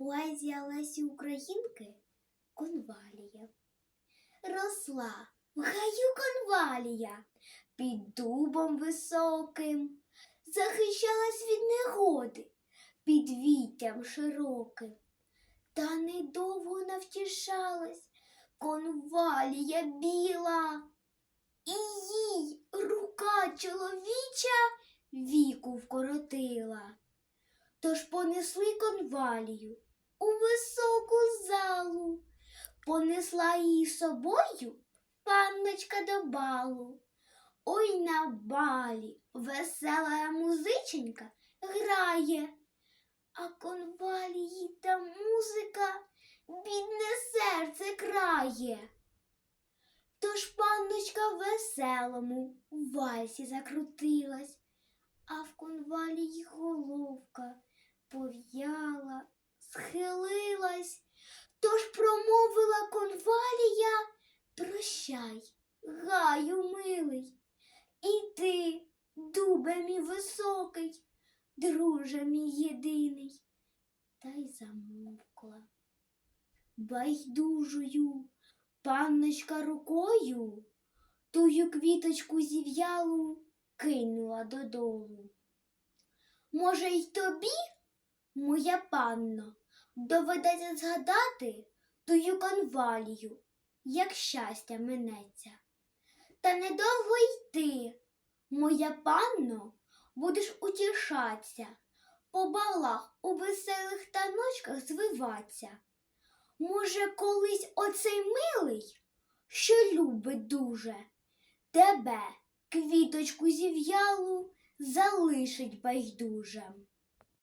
Поезія Лесі Українки конвалія. Росла в гаю конвалія під дубом високим, захищалась від негоди під віттям широким. Та недовго навтішалась конвалія біла, і їй рука чоловіча віку вкоротила. Тож понесли конвалію у високу залу, понесла її собою панночка до балу. Ой на балі весела музиченька грає, а конвалії та музика бідне серце крає. Тож панночка веселому в вальсі закрутилась, а в конвалії головка пов'яла, схилилась, тож промовила конвалія Прощай, гаю милий, і ти, дубе мій високий, друже мій єдиний, та й замовкла. Байдужою панночка рукою тую квіточку зів'ялу кинула додолу. Може, й тобі, моя панно, доведеться згадати тую конвалію, як щастя минеться. Та недовго йти, моя панно, будеш утішатися, по балах у веселих таночках звиваться. Може, колись оцей милий, що любить дуже, тебе, квіточку зів'ялу, залишить байдужем.